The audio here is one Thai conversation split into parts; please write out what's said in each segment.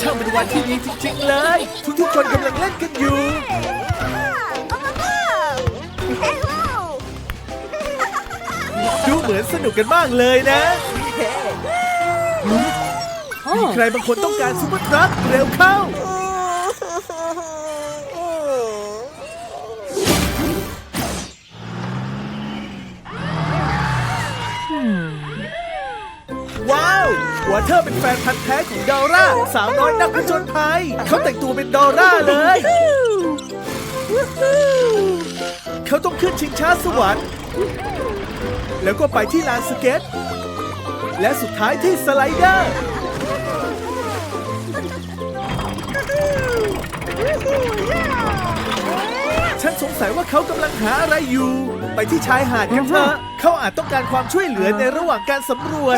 ช่างเป็นวันที่ดีจริงๆเลย ทุกๆคนกำลังเล่นกันอยู่ ดูเหมือนสนุกกันมากเลยนะ มีใครบางคนต้องการซุปเปอร์ทรัคเร็วเข้า เทอเป็นแฟนพันธ์แท้ของดอร่า สาวน้อยนักผจญภัย เขาแต่งตัวเป็นดอร่าเลย เขาต้องขึ้นชิงช้าสวรรค์ แล้วก็ไปที่ลานสเก็ต และสุดท้ายที่สไลเดอร์ ฉันสงสัยว่าเขากำลังหาอะไรอยู่ ไปที่ชายหาดกันเถอะ เขาอาจต้องการความช่วยเหลือในระหว่างการสำรวจ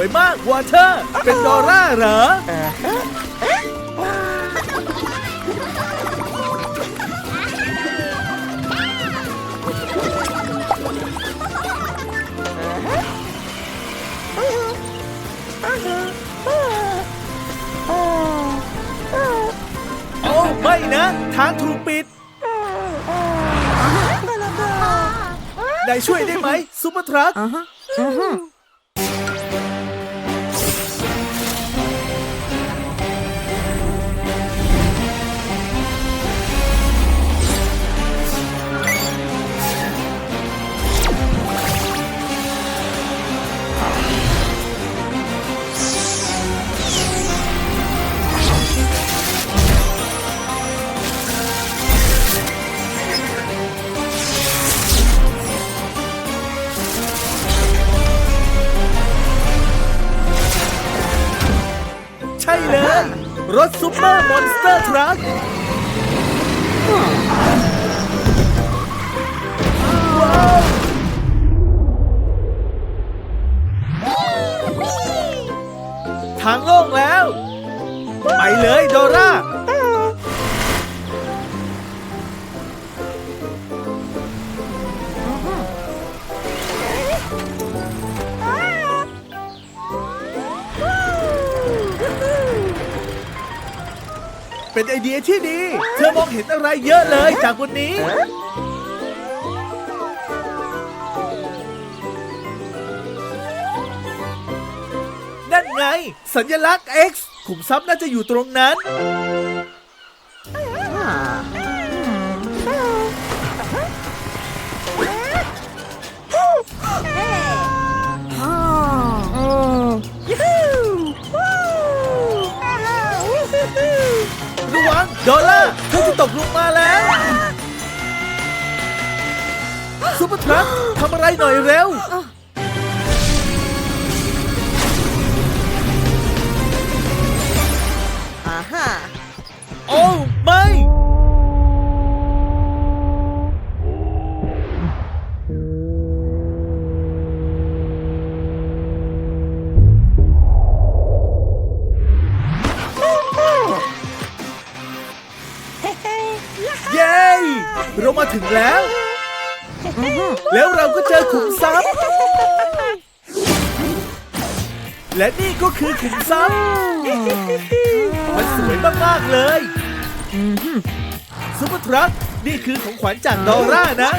วยมากวอเทอร์ เป็นดอร่าเหรอ โอ้ไม่นะ ทางถูกปิดนายช่วยได้ไหมซุปเปอร์ทรัคใทางโล่งแล้ว ไปเลยโดรา เป็นไอเดียที่ดี เธอมองเห็นอะไรเยอะเลยจากบนนี้ ไง สัญลักษณ์ X ขุมทรัพย์น่าจะอยู่ตรงนั้น ระวังดอลล่าร์เธอจะตกลงมาแล้วซุปเปอร์ทรัคทำอะไรหน่อยเร็ว ขุมทรัพย์มันสวยมากๆเลยซุปเปอร์ทรัคนี่คือของขวัญจากดอร่านะ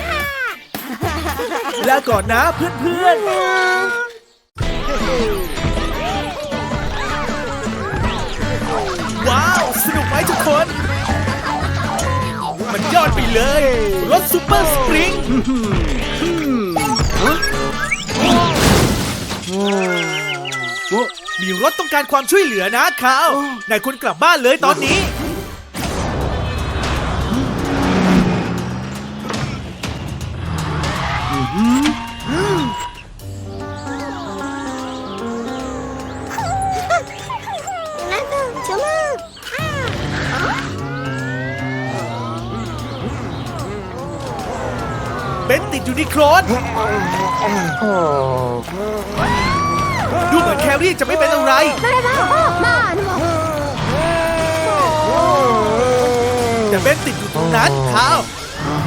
ลาก่อนนะเพื่อนๆ ว้าว สนุกไหมทุกคน มันยอดไปเลย รถซูเปอร์สปริง มีรถต้องการความช่วยเหลือนะคาวนายควรกลับบ้านเลยตอนนี้เบนติดอยู่ในโครน ดูเหมือนแครี่จะไม่เป็นอะไรนั้นข้าว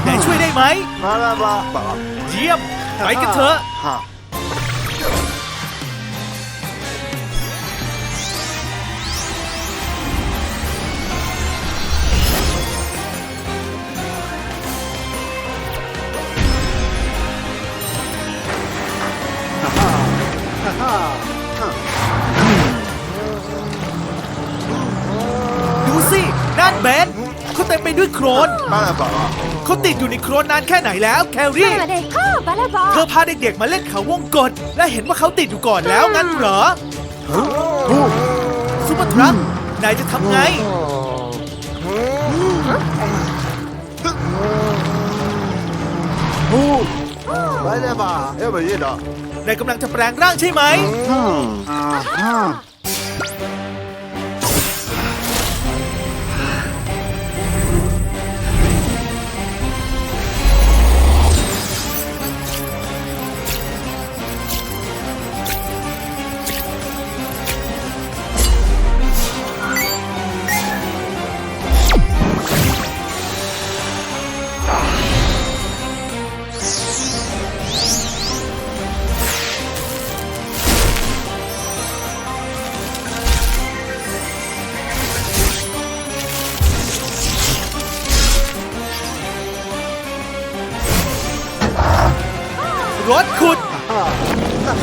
ไหนช่วยได้ไหม มาละบาบาเยี่ยมไปกันเถอะ ฮะ นั่นเบนเขาเต็มไปด้วยโครนมาละบาเขาติดอยู่ในโครนนานแค่ไหนแล้ว แครี่มาเลยฮ่าบาลาบาเธอพาเด็กๆมาเล่นเขาวงกตและเห็นว่าเขาติดอยู่ก่อนแล้วงั้นเหรอซุปเปอร์ทรัคนายจะทำไงมาละบาเอ้ยบ่ยีดอนายกำลังจะแปลงร่างใช่ไหม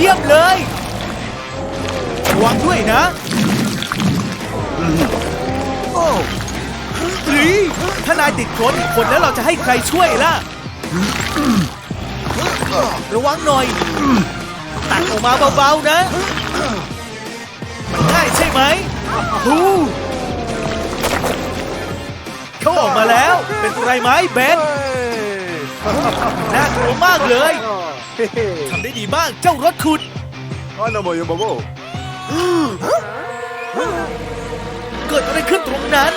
เยี่ยมเลยระวังด้วยนะโอ้หรือถ้านายติดโคลนอีกคนแล้วเราจะให้ใครช่วยล่ะ ระวังหน่อย ตัดออกมาเบาๆนะ มันง่ายใช่ไหมฮูเขาออกมาแล้ว เป็นไรไหมเบนน่ากลัวมากเลย ทำได้ดีมากเจ้ารถขุดอันนั้นบ่ยบ่บ่เกิดอะไรขึ้นตรงนั้น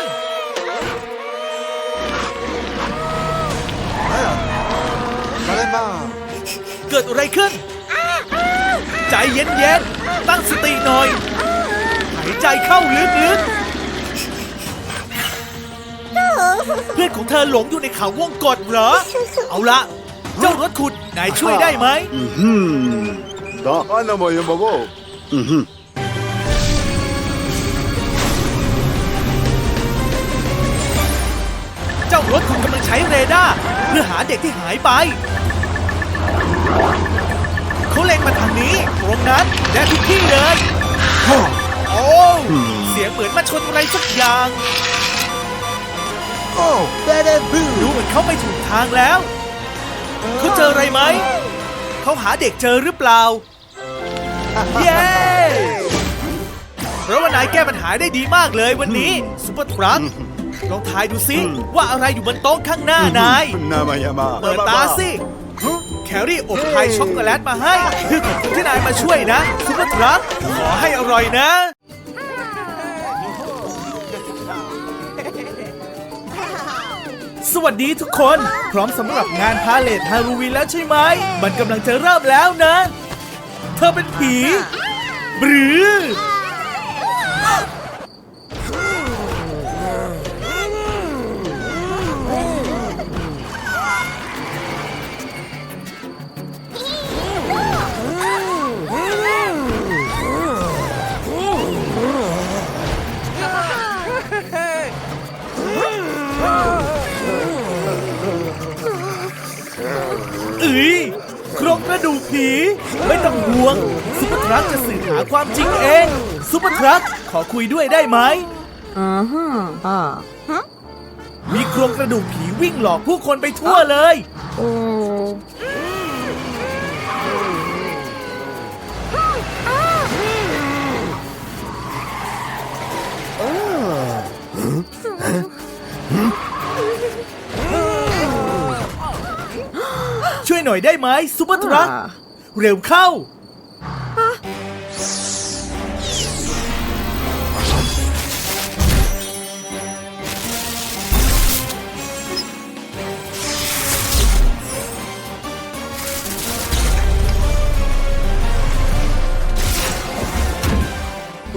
มาละบาเกิดอะไรขึ้น ใจเย็นๆตั้งสติหน่อย หายใจเข้าลึกๆ เพื่อนของเธอหลงอยู่ในเขาวงกฏเหรอ เอาละ เจ้ารถขุดนายช่วยได้ไหมอืมดออันนั้นบ่ยบ่บ่อืมเจ้ารถขุดกำลังใช้เรดาร์เพื่อหาเด็กที่หายไป เขาเล็งมาทางนี้ ตรงนั้นและทุกที่เลย โอ้เสียงเหมือนมาชนอะไรสักอย่างโอ้เบเดบูดูเหมือนเขาไม่ถูกทางแล้ว เขาเจออะไรไหม เขาหาเด็กเจอหรือเปล่า เย้เพราะว่านายแก้ปัญหาได้ดีมากเลยวันนี้ซุปเปอร์ทรัคลองทายดูสิว่าอะไรอยู่บนโต๊ะข้างหน้านาย นามายามาเปิดตาสิ แครี่อบพายช็อกโกแลตมาให้ คือขอบคุณที่นายมาช่วยนะซุปเปอร์ทรัคขอให้อร่อยนะ สวัสดีทุกคน พร้อมสำหรับงานพาเลทฮาโลวีนแล้วใช่ไหม มันกำลังจะเริ่มแล้วนะ เธอเป็นผี หรือ ไม่ต้องห่วงซุปเปอร์ทรัคจะสืบหาความจริงเองซุปเปอร์ทรัคขอคุยด้วยได้ไหมอ่าฮะอ่าฮะมีโครงกระดูกผีวิ่งหลอกผู้คนไปทั่วเลย โอ้ช่วยหน่อยได้ไหมซุปเปอร์ทรัค เร็วเข้า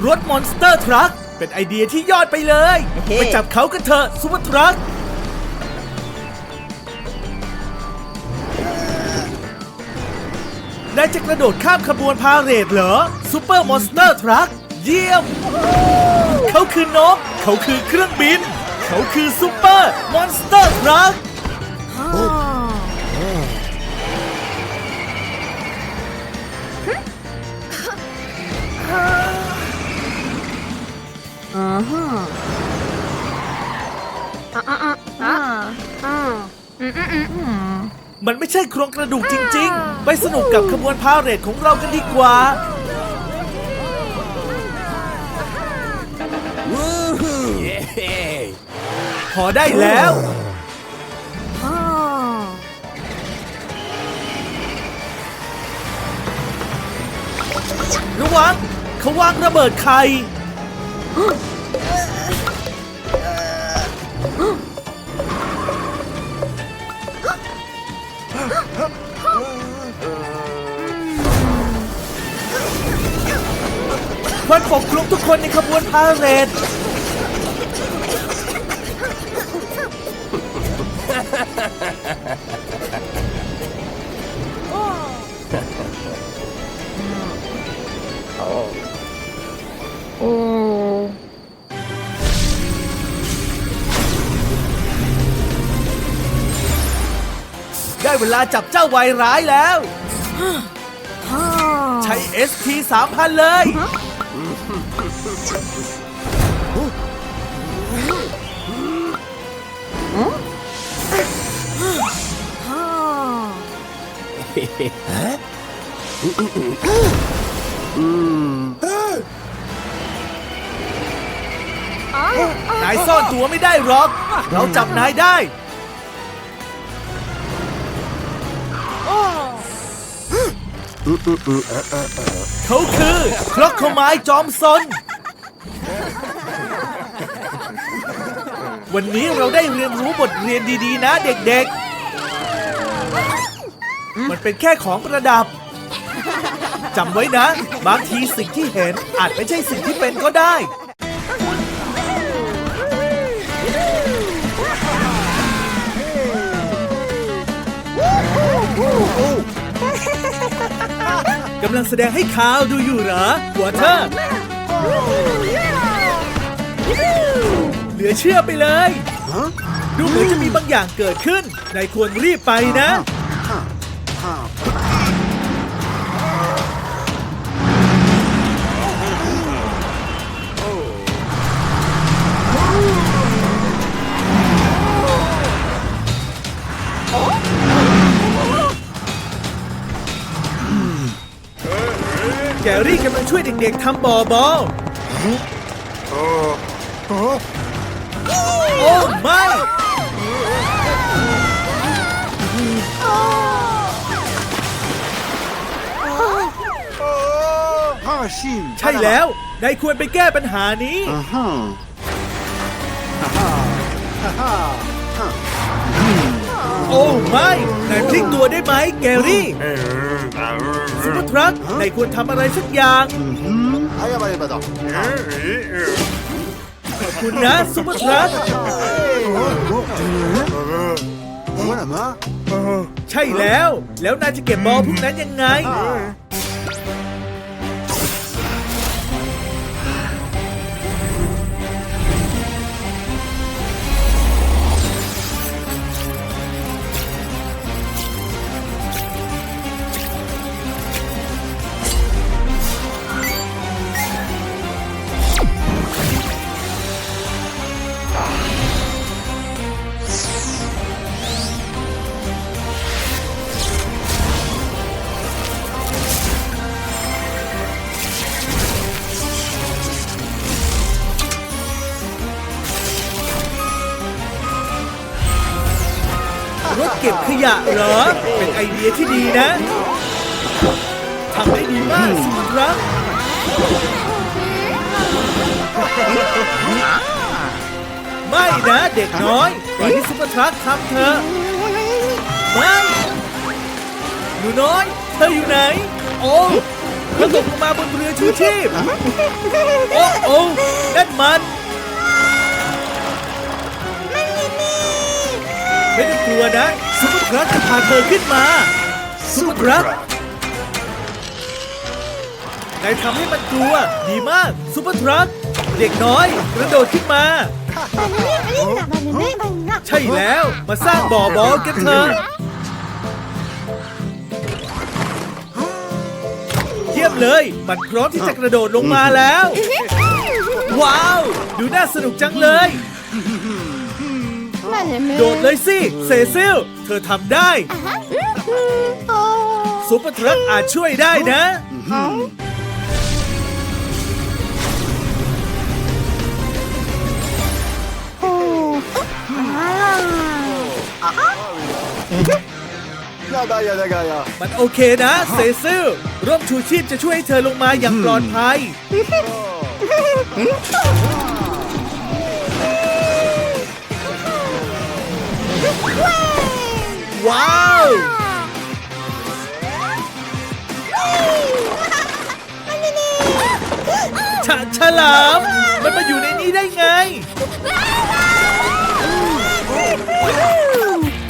รถมอนสเตอร์ทรัคเป็นไอเดียที่ยอดไปเลย ไปจับเขากันเถอะซุปเปอร์ทรัค นายจะกระโดดข้ามขบวนพาเหรดเหรอซูเปอร์มอนสเตอร์ทรัคเยี่ยม เขาคือนก เขาคือเครื่องบิน เขาคือซูเปอร์มอนสเตอร์ทรัคอือฮึอะอะอะอะอะอืมอืมอืม มมันไม่ใช่โครงกระดูกจริง ๆ ไปสนุกกับขบวนพาเหรดของเรากันดีกว่า พอได้แล้วอ่าระวังเขาวางระเบิดไข่ ปกคลุมทุกคนในขบวนพาเหรดโอ้ได้เวลาจับเจ้าวายร้ายแล้วฮ่าใช้ ST 3000 เลย นายซ่อนตัวไม่ได้หรอก เราจับนายได้ เขาคือครอกโคไม้จอมซน วันนี้เราได้เรียนรู้บทเรียนดีๆนะเด็กๆ มันเป็นแค่ของประดับจำไว้นะ บางทีสิ่งที่เห็นอาจไม่ใช่สิ่งที่เป็นก็ได้ กำลังแสดงให้ข่าวดูอยู่เหรอ หัวเธอ เหลือเชื่อไปเลย ดูเหมือนจะมีบางอย่างเกิดขึ้นนายควรรีบไปนะ แกรี่กำลังช่วยเด็กๆทำบอบอลโอ้ไม่ ใช่แล้วนายควรไปแก้ปัญหานี้ โอ้ไม่นายพลิกตัวได้ไหมแกรี่ซุปเปอร์ทรัคนายควรทำอะไรสักอย่าง ขอบคุณนะซุปเปอร์ทรัคใช่แล้ว แล้วนายจะเก็บบอลพวกนั้นยังไง เหรอ เป็นไอเดียที่ดีนะทำได้ดีมากซุปเปอร์ทรัคไม่นะเด็กน้อยปล่อยให้ซุปเปอร์ทรัคทำเถอไม่หนูน้อย เธออยู่ไหน โอ้เธอตกลงมาบนเรือชูชีพ โอ้โอ้นั่นมัน ไม่ต้องกลัวนะ ซุปเปอร์ทรัคจะพาเธอขึ้นมาซุปเปอร์ทรัคนายทำให้มันกลัว ดีมากซุปเปอร์ทรัคเด็กน้อยกระโดดขึ้นมา ใช่แล้วมาสร้างบ่อบอลกันเถอะเยี่ยมเลย มันพร้อมที่จะกระโดดลงมาแล้ว ว้าว ดูน่าสนุกจังเลย โดดเลยสิ เซซิล เธอทำได้ ซุปเปอร์ทรัคอาจช่วยได้นะมันโอเคนะ เซซิล ร่มชูชีพจะช่วยให้เธอลงมาอย่างปลอดภัย ว้าวฉะฉลาม มันมาอยู่ในนี้ได้ไง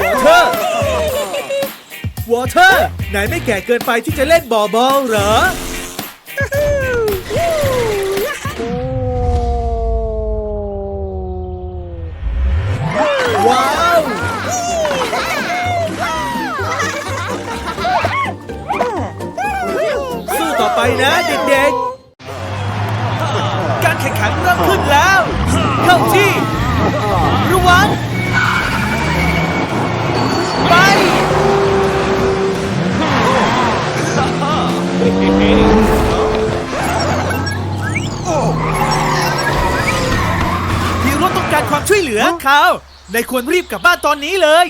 วอเทอร์ วอเทอร์ ไหนไม่แก่เกินไปที่จะเล่นบอบอลเหรอ ไปนะเด็กๆ การแข่งขันเริ่มขึ้นแล้ว เข้าที่ ระวัง ไป ฮีโร่ต้องการความช่วยเหลือเขานายควรรีบกลับบ้านตอนนี้เลย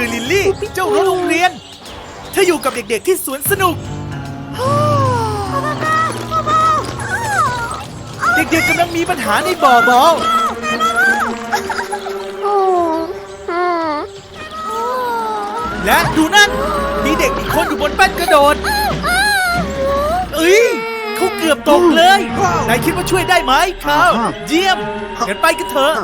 คือลิลลี่ เจ้ารถโรงเรียน เธออยู่กับเด็กๆที่สวนสนุก เด็กๆกำลังมีปัญหาในบ่อบอลและดูนั่น มีเด็กอีกคนอยู่บนแป้นกระโดด เอ้ยเขาเกือบตกเลยนายคิดว่าช่วยได้ไหมเขาเยี่ยมงั้นไปกันเถอะ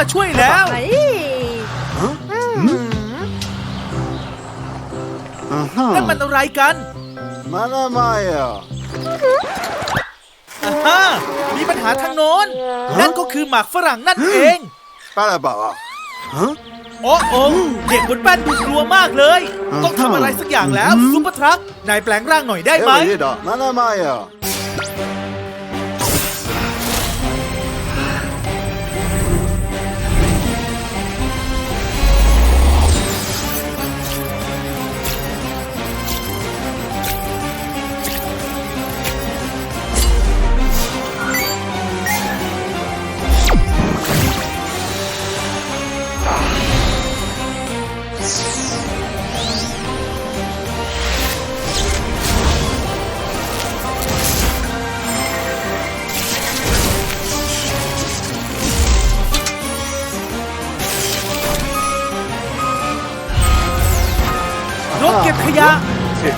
มาช่วยแล้วฮะนั่นมันอะไรกันมาทำไมอะอ่าฮะมีปัญหาทางโน้น นั่นก็คือหมากฝรั่งนั่นเอง ป้าอะไรบอกะฮะ โอ้โอ้เด็กบนป้านดูกลัวมากเลย ต้องทำอะไรสักอย่างแล้วซุปเปอร์ทรัคนายแปลงร่างหน่อยได้ไหม เอ้ยนี่ดอกมาทำไมอะ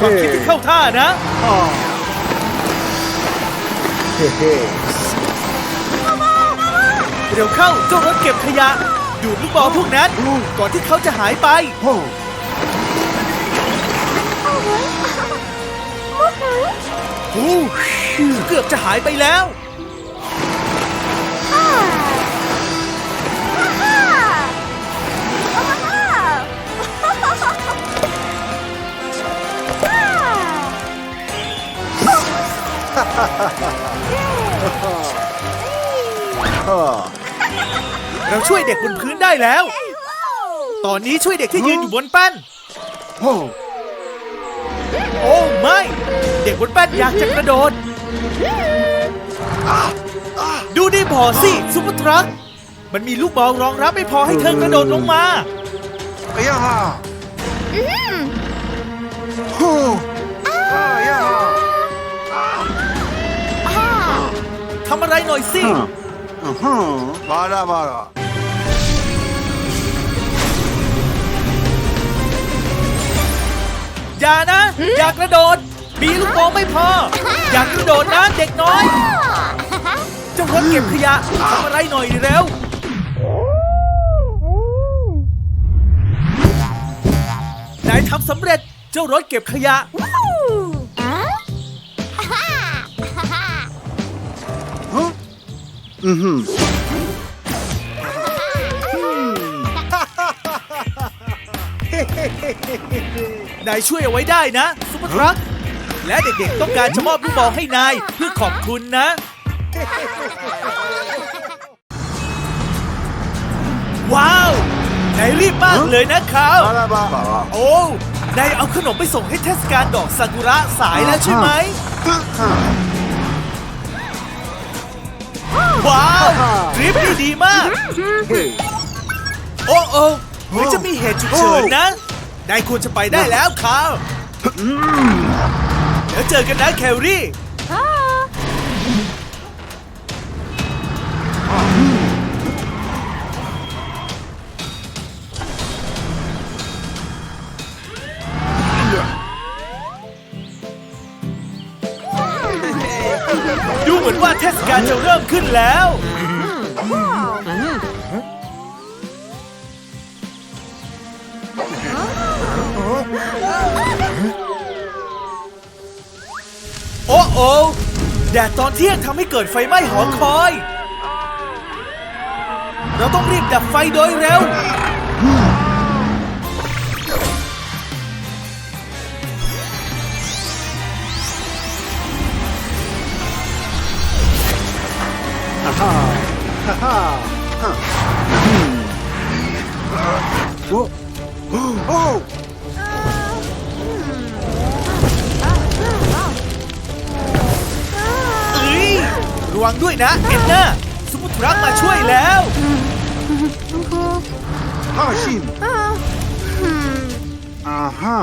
ความคิดที่เข้าท่านะเร็วเข้าเจ้ารถเก็บขยะ ดูดลูกบอลพวกนั้นก่อนที่เขาจะหายไปโอ้เกือบจะหายไปแล้ว เราช่วยเด็กบนพื้นได้แล้ว ตอนนี้ช่วยเด็กที่ยืนอยู่บนแป้น โอ้โอ้ไม่ เด็กบนแป้นอยากจะกระโดด ดูดิพอสิซุปเปอร์ทรัค มันมีลูกบอลรองรับไม่พอให้เธอกระโดดลงมา哎呀！ ทำอะไรหน่อยสิ มาละมาละอย่านะ อยากกระโดด มีลูกโป่ไม่พอ อยากกระโดดนะเด็กน้อยเจ้ารถเก็บขยะทำอะไรหน่อยเร็วนายทำสำเร็จเจ้ารถเก็บขยะ นายช่วยเอาไว้ได้นะซุปเปอร์ทรัคและเด็กๆต้องการจะมอบลูกบอลให้นายเพื่อขอบคุณนะ ว้าวนายรีบมากเลยนะครับโอ้นายเอาขนมไปส่งให้เทศกาลดอกซากุระสายแล้วใช่ไหม ว้าวทริปนี่ดีมาก โอ้โอ้เหมือนจะมีเหตุฉุกเฉินนะนายควรจะไปได้แล้วครับเดี๋ยวเจอกันนะแคลรี่ นว่าเทศกาลจะเริ่มขึ้นแล้ว โอ้โอแดดตอนเที่ยงทำให้เกิดไฟไหม้หอคอย เราต้องรีบดับไฟโดยเร็ว ฮ่าฮ่าฮ่าฮ่าออระวังด้วยนะ เอ็นน่าสมุทรักมาช่วยแล้วฮ่าชินอ่าฮะ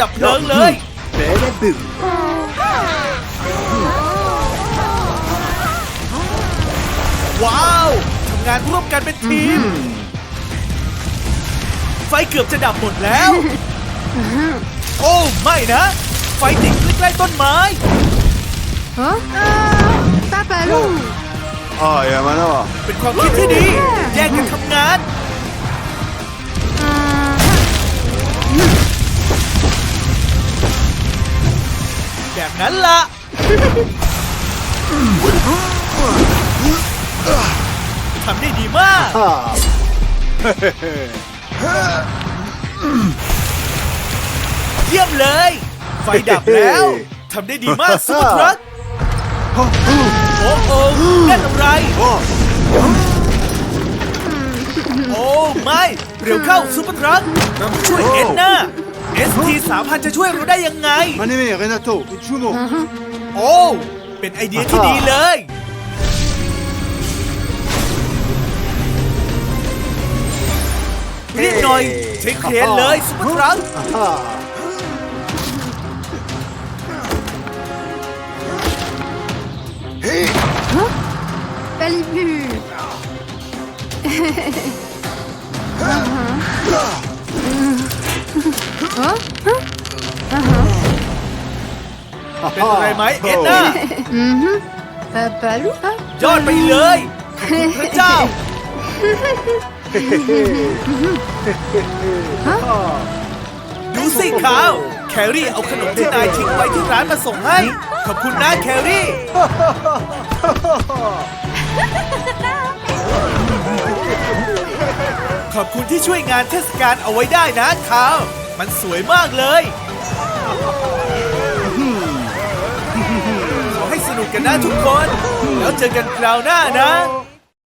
ดับเพลิงเลยเบลดึงว้าวทำงานร่วมกันเป็นทีม ไฟเกือบจะดับหมดแล้ว โอ้ไม่นะ ไฟติดใกล้ๆต้นไม้ฮะตาแปลูกอ๋ออย่างนั้นหรอเป็นความคิดที่ดี แยกกันทำงาน อย่งนั้นละ่ะทำได้ดีมาก เยี่ยมเลย ไฟดับแล้วทำได้ดีมากซุปเปอร์ทรัคโอ้โอ้นั่นอะไร โอ้ ไม่ เร็วเข้าซุปเปอร์ทรัคช่วยเอ็นนะ เอส ST 3 0 0จะช่วยเราได้ยังไงมันี่เรนาโตอิชูโมโอ้ เป็นไอเดียที่ดีเลย เรียหน่อย ใช้เครนเลยสุภาพรังบลิบู ฮะฮะอ่าฮะเป็นอะไรไหมเอ็ดนาอืมฮึปะปะลูปะยอดไปเลยขอบคุณพระเจ้าดูสิขาวแครี่เอาขนมที่นายทิ้งไว้ที่ร้านมาส่งให้ ขอบคุณนะแครี่ ขอบคุณที่ช่วยงานเทศกาลเอาไว้ได้นะขาว มันสวยมากเลยขอให้สนุกกันนะทุกคน แล้วเจอกันคราวหน้านะ